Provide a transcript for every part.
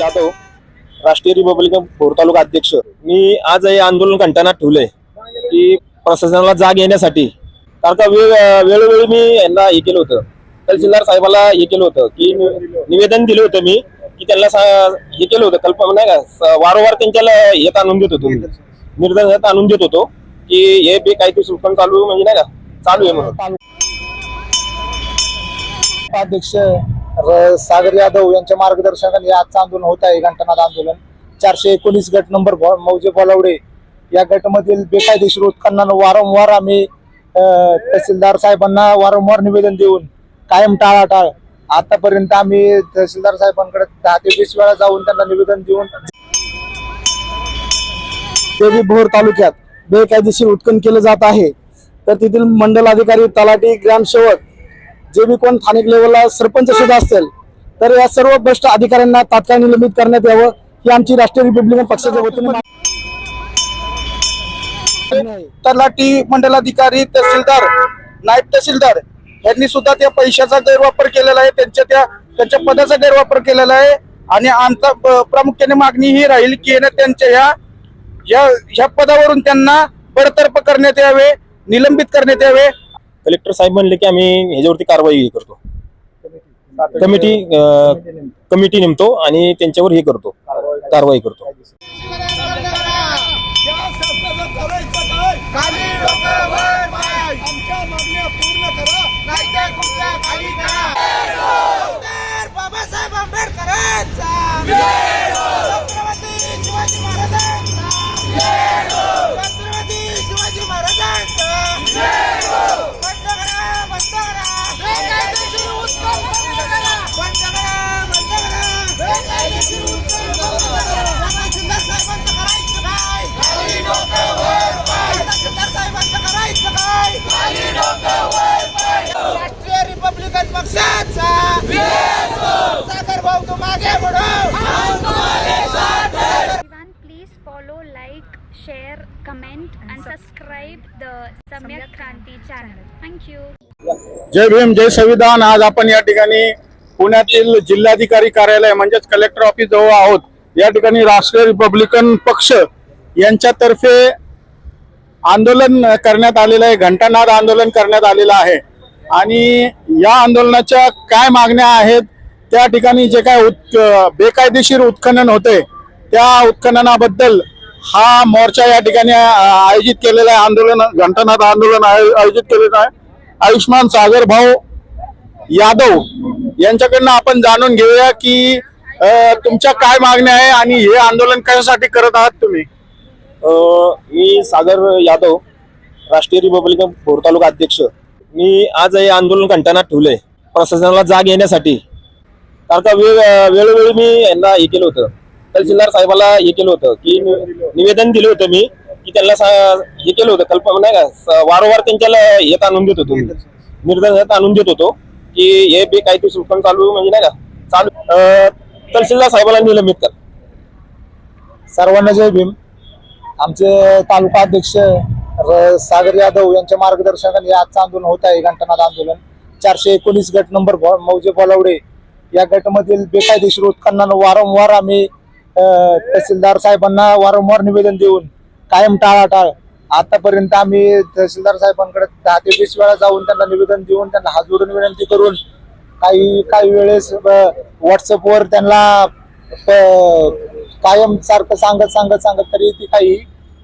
यादव राष्ट्रीय रिपब्लिकन भोर तालुका अध्यक्ष. मी आज हे आंदोलन कंटाणात ठेवलंय की प्रशासनाला जाग येण्यासाठी. कारण का वेळ वेळोवेळी मी यांना हे केलं होतं. तहसीलदार साहेबाला हे केलं होतं की निवेदन दिलं होतं मी की त्यांना हे केलं होतं. कल्पना नाही का वारंवार त्यांच्याला येत आणून देत होतो निर्देशात आणून देत होतो की हे बे काहीतरी सुलकन चालू म्हणजे नाही का चालू आहे म्हणून. अध्यक्ष सागर यादव यांच्या मार्गदर्शनाखाली आजचं आंदोलन होत आहे घंटानाद आंदोलन. चारशे एकोणीस गट नंबर मौजे बोलावडे. या गटमधील बेकायदेशीर उत्खननानं वारंवार आम्ही तहसीलदार साहेबांना वारंवार निवेदन देऊन कायम टाळाटाळ. आतापर्यंत आम्ही तहसीलदार साहेबांकडे दहा ते वीस वेळा जाऊन त्यांना निवेदन देऊन देवी भोर तालुक्यात बेकायदेशीर उत्खनन केलं जात आहे. तर तेथील मंडल अधिकारी तलाठी ग्रामसेवक जे बी कोण स्थानिक लेवलला सरपंच सुद्धा असतील तर या सर्व भ्रष्ट अधिकाऱ्यांना तात्काळ निलंबित करण्यात यावं ही आमची राष्ट्रीय रिपब्लिकन पक्षाच्या वतीने तलाठी मंडलाधिकारी तहसीलदार नायब तहसीलदार यांनी सुद्धा त्या पैशाचा गैरवापर केलेला आहे त्यांच्या त्या त्यांच्या पदाचा गैरवापर केलेला आहे आणि आमचा प्रामुख्याने मागणी ही राहील की त्यांच्या या या ह्या पदावरून त्यांना बडतर्फ करण्यात यावे निलंबित करण्यात यावे कलेक्टर साहेब म्हणले की आम्ही ह्याच्यावरती कारवाई हे करतो. कमिटी कमिटी नेमतो आणि त्यांच्यावर हे करतो. कारवाई करतो. खाली डोकं राष्ट्रीय रिपब्लिकन पक्षाचा भाऊ तू मागे Samyak Kranti channel. Thank you. जय भीम जय संविधान आज आपण या ठिकाणी पुण्यातील जिल्हाधिकारी कार्यालय म्हणजेच कलेक्टर ऑफिस जवळ आहोत या ठिकाणी राष्ट्रीय रिपब्लिकन पक्ष यांच्यातर्फे आंदोलन करण्यात आलेलं आहे घंटानाद आंदोलन करण्यात आलेलं आहे. आणि या आंदोलनाच्या काय मागण्या आहेत त्या ठिकाणी जे काय उत् बेकायदेशीर उत्खनन होते त्या उत्खननाबद्दल हा मोर्चा या ठिकाणी आयोजित केलेला आहे. आंदोलन घंटानाद आंदोलन आयोजित केलेलं आहे. आयुष्मान सागर भाऊ यादव यांच्याकडनं आपण जाणून घेऊया की तुमच्या काय मागण्या आहे आणि हे आंदोलन कशासाठी करत आहात तुम्ही? मी सागर यादव राष्ट्रीय रिपब्लिकन भोर तालुका अध्यक्ष. मी आज हे आंदोलन कंटाणात ठेवलंय प्रशासनाला जाग येण्यासाठी. कारण का वेळ वेळोवेळी मी यांना हे केलं होतं. तहसीलदार साहेबाला हे केलं होतं की निवेदन दिलं होतं मी की त्यांना हे केलं होतं. कल्पना नाही का वारंवार त्यांच्याला येत आणून देत होतो निर्देशात आणून देत होतो की हे बे काहीतरी सुलकन चालू म्हणजे नाही का चालू. तहसीलदार साहेबाला निलंबित कर. सर्वांना जय भीम. आमचे तालुका अध्यक्ष र- सागर यादव यांच्या मार्गदर्शनाने आजचं आंदोलन होत आहे घंटानाद आंदोलन. चारशे एकोणीस गट नंबर मौजे बोलावडे. या गटमधील बेकायदेशीर उत्खननानं वारंवार आम्ही तहसीलदार साहेबांना वारंवार निवेदन देऊन कायम टाळाटाळ. आतापर्यंत आम्ही तहसीलदार साहेबांकडे दहा ते वीस वेळा जाऊन त्यांना निवेदन देऊन त्यांना हात जोडून विनंती करून काही काही वेळेस व्हॉट्सअपवर त्यांना प- कायम सारखं सांगत सांगत सांगत तरी ती काही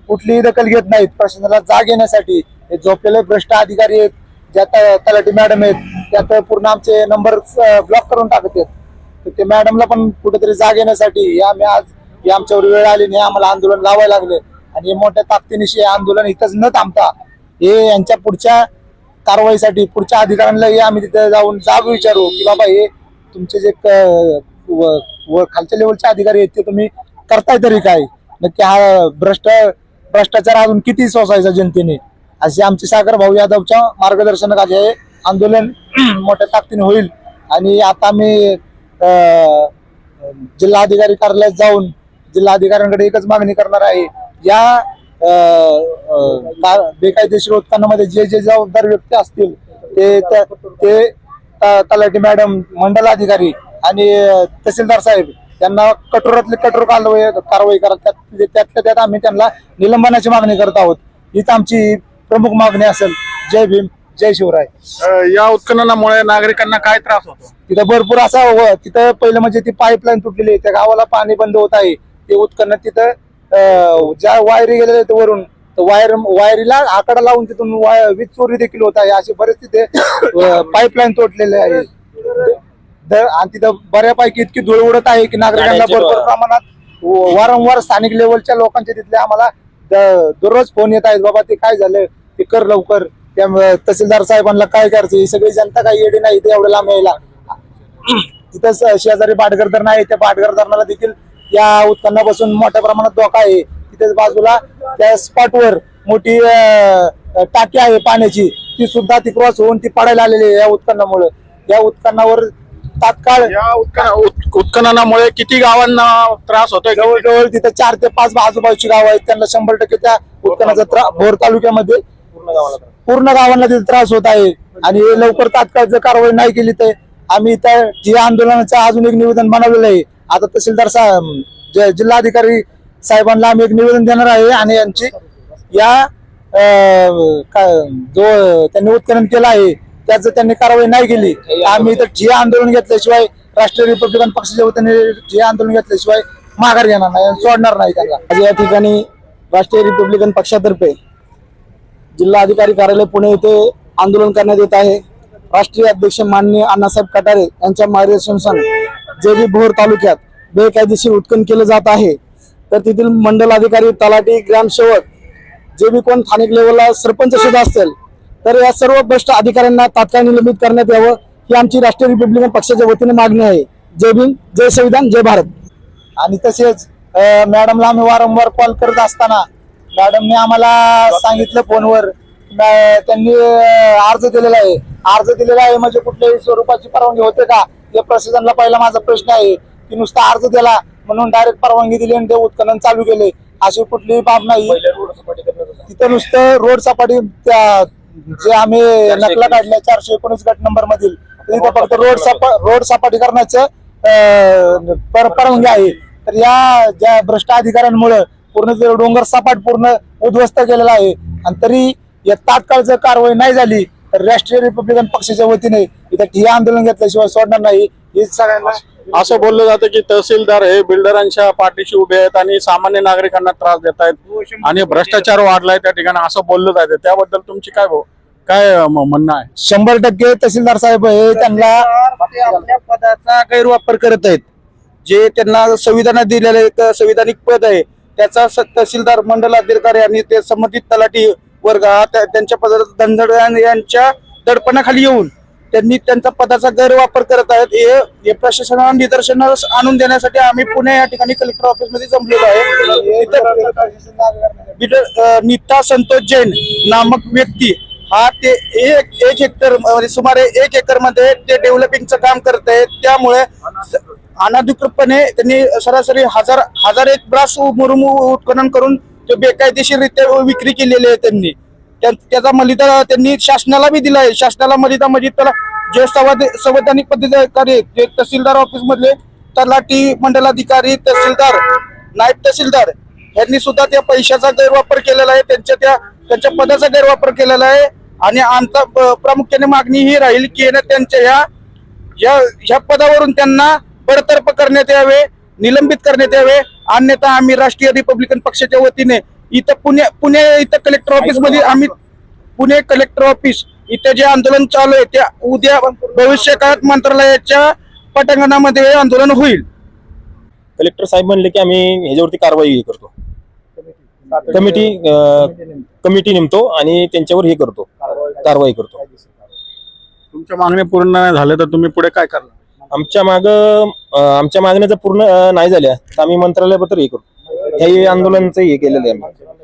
कुठलीही दखल घेत नाहीत. प्रशासनाला जाग येण्यासाठी हे झोपलेले भ्रष्ट अधिकारी आहेत ज्या तलाठी मॅडम आहेत त्यात पूर्ण आमचे नंबर ब्लॉक करून टाकत आहेत. तर ते मॅडमला पण कुठेतरी जाग येण्यासाठी हे आम्ही आज हे आमच्यावर वेळ आली नाही आम्हाला आंदोलन लावायला लागले. आणि हे मोठ्या ताकदीनिशी हे आंदोलन इथंच न थांबता हे यांच्या पुढच्या कारवाईसाठी पुढच्या अधिकाऱ्यांना हे आम्ही तिथे जाऊन जाब विचारू की बाबा हे तुमचे जे व- खालच्या लेवलचे अधिकारी आहेत ते तुम्ही करताय तरी काय? नक्की हा भ्रष्ट भ्रष्टाचार अजून किती सोसायचा जनतेने? असे आमचे सागर भाऊ यादवच्या मार्गदर्शनाखाली हे आंदोलन मोठ्या ताकदीने होईल. आणि आता आम्ही जिल्हाधिकारी कार्यालयात जाऊन जिल्हाधिकाऱ्यांकडे एकच मागणी करणार आहे. या बेकायदेशीर उत्पन्नामध्ये जे जे जबाबदार व्यक्ती असतील ते ते तलाठी मॅडम मंडलाधिकारी आणि तहसीलदार साहेब त्यांना कठोरातली कठोर कारवाई कारवाई करा त्यात त्यातल्या त्यात आम्ही त्यांना निलंबनाची मागणी करत आहोत. हीच आमची प्रमुख मागणी असेल. जय भीम जय शिवराय. या उत्खननामुळे नागरिकांना काय त्रास होतो? तिथं भरपूर असा व- तिथं पहिलं म्हणजे ती पाईपलाईन तुटलेली आहे. त्या गावाला पाणी बंद होत आहे. ते उत्खनन तिथं ज्या वायरी गेलेल्या आहेत वरून वायर वायरीला आकडा लावून तिथून वाय- वीज चोरी देखील होत आहे. अशी बरेच तिथे पाईपलाईन तुटलेले आहे. द- आणि तिथं बऱ्यापैकी इतकी धूळ उडत आहे की नागरिकांना भरपूर प्रमाणात वारंवार स्थानिक लेवलच्या लोकांचे तिथले आम्हाला दररोज फोन येत आहेत. बाबा ते काय झालं? ते कर लवकर. त्या तहसीलदार साहेबांना काय करायचं? ही सगळी जनता काही येडी नाही. ते एवढं लांब यायला. तिथं शेजारी पाटगर धरण आहे त्या पाटगर धरणाला देखील या उत्पन्नापासून मोठ्या प्रमाणात धोका आहे. तिथे बाजूला त्या स्पॉटवर मोठी टाकी आहे पाण्याची. ती सुद्धा ती क्रॉस होऊन ती पडायला आलेली आहे या उत्पन्नामुळे या उत्पन्नावर तात्काळ या उत्खन- उत- उत्खननामुळे किती गावांना त्रास होतोय जवळजवळ तिथं चार ते पाच आजूबाजूची गाव आहेत. त्यांना शंभर टक्के त्या उत्पन्नाचा त्रा- भोर तालुक्यामध्ये पूर्ण गावांना तिथे त्रास होत आहे. आणि हे लवकर तात्काळ जर कारवाई नाही केली तर आम्ही त्या जे आंदोलनाचं अजून एक निवेदन बनवलेलं आहे. आता तहसीलदार साहेब जे जिल्हाधिकारी साहेबांना आम्ही एक निवेदन देणार आहे आणि यांची या अं, का- जो त्यांनी उत्खनन केलं आहे त्याचं त्यांनी कारवाई नाही केली. आम्ही इथं जे आंदोलन घेतल्याशिवाय राष्ट्रीय रिपब्लिकन पक्षाच्या वतीने जे आंदोलन घेतल्याशिवाय माघार घेणार नाही सोडणार नाही त्यांना. आज या ठिकाणी राष्ट्रीय रिपब्लिकन पक्षातर्फे जिल्हा अधिकारी कार्यालय पुणे येथे आंदोलन करण्यात येत आहे. राष्ट्रीय अध्यक्ष माननीय अण्णासाहेब कटारे यांच्या मार्गदर्शनानुसार जे बी भोर तालुक्यात बेकायदेशीर उत्खनन केलं जात आहे. तर तेथील मंडल अधिकारी तलाठी ग्रामसेवक जे बी कोण स्थानिक लेवलला सरपंच सुद्धा असतील तर या सर्व भ्रष्ट अधिकाऱ्यांना तात्काळ निलंबित करण्यात यावं ही आमची राष्ट्रीय रिपब्लिकन पक्षाच्या वतीने मागणी आहे. जय भीम जय संविधान जय भारत. आणि तसेच मॅडमला आम्ही वारंवार कॉल करत असताना मॅडमने आम्हाला सांगितलं फोनवर मॅ- त्यांनी अर्ज दिलेला आहे. अर्ज दिलेला आहे म्हणजे कुठल्याही स्वरूपाची परवानगी होते का? या प्रशासनाला पहिला माझा प्रश्न आहे की नुसता अर्ज दिला म्हणून डायरेक्ट परवानगी दिली आणि ते उत्खनन चालू केले अशी कुठलीही बाब नाही. तिथं नुसतं रोड सपाटी त्या जे आम्ही नकला काढल्या चारशे एकोणीस गट नंबर मधील तिथं फक्त रोड सपा रोड सपाटी करण्याचं अं, पर- परवानगी आहे. तर या ज्या भ्रष्ट अधिकाऱ्यांमुळे पूर्ण डोंगर सपाट पूर्ण उद्ध्वस्त केलेला आहे. आणि तरी या तात्काळ जर कारवाई नाही झाली तर राष्ट्रीय रिपब्लिकन पक्षाच्या वतीने इथं ठिय्या आंदोलन घेतल्याशिवाय सोडणार नाही. हे सगळ्यांना असं बोललं जातं की तहसीलदार हे बिल्डरांच्या पाठीशी उभे आहेत आणि सामान्य नागरिकांना त्रास देत आहेत. आणि भ्रष्टाचार वाढलाय त्या ठिकाणी असं बोललं जातं. त्याबद्दल तुमची काय भाऊ- काय म्हणणं आहे? शंभर टक्के तहसीलदार साहेब हे त्यांना ते आपल्या पदाचा गैरवापर करत आहेत. जे त्यांना संविधानात दिलेलं एक संविधानिक पद आहे त्याचा स- तहसीलदार मंडल अधिकारी आणि ते संबंधित तलाठी वर्ग हा त्या- त्यांच्या पदाचा धनधड यांच्या दडपणाखाली येऊन त्यांनी त्यांचा पदाचा गैरवापर करत आहेत. हे हे प्रशासनाला निदर्शनास आणून देण्यासाठी आम्ही पुणे या ठिकाणी कलेक्टर ऑफिसमध्ये जमलेलो आहे. इथं बिड- अं, नीता संतोष जैन नामक व्यक्ती हा ते एक एक हेक्टर म्हणजे सुमारे एक एकरमध्ये ते डेव्हलपिंगचं काम करत आहे त्यामुळे अनाधिकृतपणे अनधिकृतपणे त्यांनी सरासरी हजार हजार एक ब्रास मुरुम उत्खनन करून ते बेकायदेशीररित्या विक्री केलेली आहे त्यांनी. त्या- त्याचा मलिदा त्यांनी शासनाला बी दिला आहे. शासनाला मलिदा म्हणजे त्याला जे संवाद संवैधानिक पदाधिकारी आहेत, जे तहसीलदार ऑफिस मधले तलाठी मंडलाधिकारी तहसीलदार नायब तहसीलदार यांनी सुद्धा त्या पैशाचा गैरवापर केलेला आहे. त्यांच्या त्या त्यांच्या पदाचा गैरवापर केलेला आहे. आणि आमचा प्रामुख्याने मागणी ही राहील की ना त्यांच्या ह्या या ह्या पदावरून त्यांना बडतर्फ करण्यात यावे निलंबित करण्यात यावे. अन्यथा आम्ही राष्ट्रीय रिपब्लिकन पक्षाच्या वतीने इथं पुणे पुणे इथं कलेक्टर ऑफिसमध्ये आम्ही पुणे कलेक्टर ऑफिस इथे जे आंदोलन चालू आहे त्या उद्या भविष्य काळात मंत्रालयाच्या पटांगणामध्ये आंदोलन होईल. कलेक्टर साहेब म्हणले की आम्ही ह्याच्यावरती कारवाई हे करतो. कमिटी. कमिटी नेमतो आणि त्यांच्यावर हे करतो. कारवाई करतो. तुमच्या मागण्या पूर्ण नाही झाल्या तर तुम्ही पुढे काय करणार? आमच्या माग आमच्या मागण्या जर पूर्ण अं, नाही झाल्या तर आम्ही मंत्रालयाबद्दल हे करतो. हे आंदोलनचं हे केलेलं आहे आम्ही.